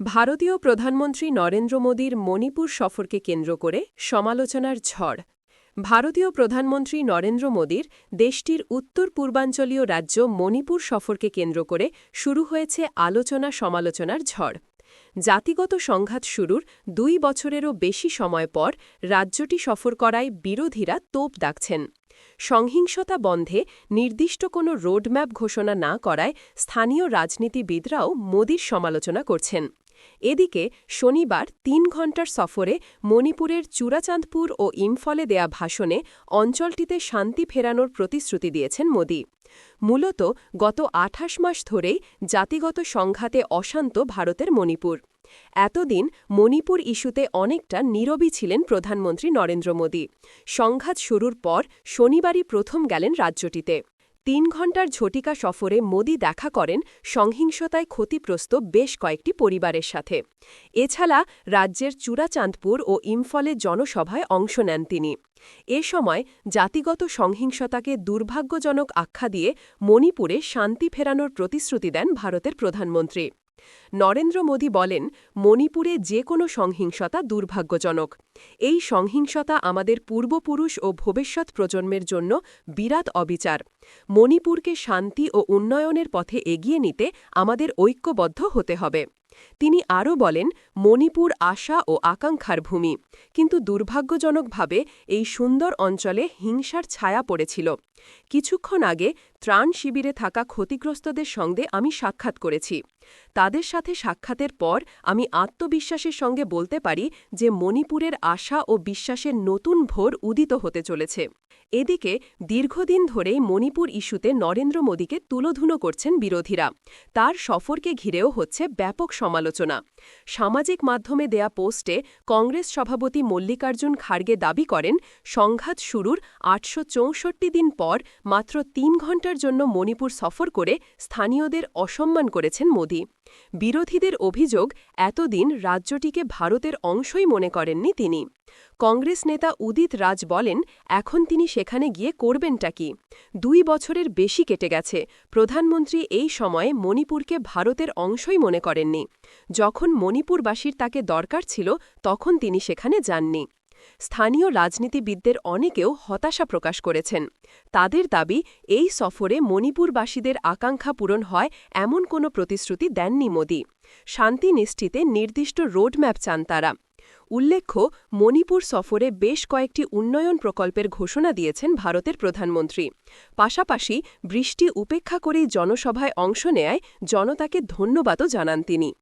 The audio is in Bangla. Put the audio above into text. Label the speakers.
Speaker 1: ভারতীয় প্রধানমন্ত্রী নরেন্দ্র মোদীর মণিপুর সফরকে কেন্দ্র করে সমালোচনার ঝড়। ভারতীয় প্রধানমন্ত্রী নরেন্দ্র মোদীর দেশটির উত্তর পূর্বাঞ্চলীয় রাজ্য মণিপুর সফরকে কেন্দ্র করে শুরু হয়েছে আলোচনা সমালোচনার ঝড়। জাতিগত সংঘাত শুরুর দুই বছরেরও বেশি সময় পর রাজ্যটি সফর করায় বিরোধীরা তোপ ডাকছেন সংহিংসতা বন্ধে নির্দিষ্ট কোনো রোডম্যাপ ঘোষণা না করায় স্থানীয় রাজনীতিবিদরাও মোদীর সমালোচনা করছেন। এদিকে শনিবার তিন ঘণ্টার সফরে মণিপুরের চূড়াচাঁদপুর ও ইম্ফলে দেয়া ভাষণে অঞ্চলটিতে শান্তি ফেরানোর প্রতিশ্রুতি দিয়েছেন মোদী। মূলত গত আঠাশ মাস ধরেই জাতিগত সংঘাতে অশান্ত ভারতের মণিপুর। এতদিন মণিপুর ইস্যুতে অনেকটা নীরবই ছিলেন প্রধানমন্ত্রী নরেন্দ্র মোদী। সংঘাত শুরুর পর শনিবারই প্রথম গেলেন রাজ্যটিতে। তিন ঘণ্টার ঝটিকা সফরে মোদি দেখা করেন সংহিংসতায় ক্ষতিগ্রস্ত বেশ কয়েকটি পরিবারের সাথে। এছাড়া রাজ্যের চূড়াচাঁদপুর ও ইম্ফলে জনসভায় অংশ নেন তিনি। এ সময় জাতিগত সংহিংসতাকে দুর্ভাগ্যজনক আখ্যা দিয়ে মণিপুরে শান্তি ফেরানোর প্রতিশ্রুতি দেন ভারতের প্রধানমন্ত্রী। নরেন্দ্র মোদী বলেন, মণিপুরে যে কোনো সংহিংসতা দুর্ভাগ্যজনক। এই সংহিংসতা আমাদের পূর্বপুরুষ ও ভবিষ্যৎ প্রজন্মের জন্য বিরাট অবিচার। মণিপুরকে শান্তি ও উন্নয়নের পথে এগিয়ে নিতে আমাদের ঐক্যবদ্ধ হতে হবে। তিনি আরও বলেন, মণিপুর আশা ও আকাঙ্ক্ষার ভূমি, কিন্তু দুর্ভাগ্যজনকভাবে এই সুন্দর অঞ্চলে হিংসার ছায়া পড়েছিল। কিছুক্ষণ আগে ত্রাণ শিবিরে থাকা ক্ষতিগ্রস্তদের সঙ্গে আমি সাক্ষাৎ করেছি। তাদের সাথে সাক্ষাতের পর আমি আত্মবিশ্বাসের সঙ্গে বলতে পারি যে মণিপুরের আশা ও বিশ্বাসের নতুন ভোর উদিত হতে চলেছে। এদিকে দীর্ঘদিন ধরেই মণিপুর ইস্যুতে নরেন্দ্র মোদীকে তুলোধুনো করছেন বিরোধীরা। তার সফরকে ঘিরেও হচ্ছে ব্যাপক সমালোচনা। সামাজিক মাধ্যমে দেয়া পোস্টে কংগ্রেস সভাপতি মল্লিকার্জুন খাড়গে দাবি করেন, সংঘাত শুরুর আটশো চৌষট্টি দিন পর মাত্র তিন ঘণ্টার জন্য মণিপুর সফর করে স্থানীয়দের অসম্মান করেছেন মোদী। বিরোধীদের অভিযোগ, এতদিন রাজ্যটিকে ভারতের অংশই মনে করেননি তিনি। কংগ্রেস নেতা উদিত রাজ বলেন, এখন তিনি সেখানে গিয়ে করবেনটা কি? দুই বছরের বেশি কেটে গেছে। প্রধানমন্ত্রী এই সময়ে মণিপুরকে ভারতের অংশই মনে করেননি। যখন মণিপুরবাসীর তাকে দরকার ছিল, তখন তিনি সেখানে যাননি। স্থানীয় রাজনীতিবিদদের অনেকেও হতাশা প্রকাশ করেছেন। তাদের দাবি, এই সফরে মণিপুরবাসীদের আকাঙ্ক্ষা পূরণ হয় এমন কোনো প্রতিশ্রুতি দেননি মোদী। শান্তি নিশ্চিতে নির্দিষ্ট রোডম্যাপ চান তারা। উল্লেখ্য, মণিপুর সফরে বেশ কয়েকটি উন্নয়ন প্রকল্পের ঘোষণা দিয়েছেন ভারতের প্রধানমন্ত্রী। পাশাপাশি বৃষ্টি উপেক্ষা করেই জনসভায় অংশ নেয় জনতাকে ধন্যবাদও জানান তিনি।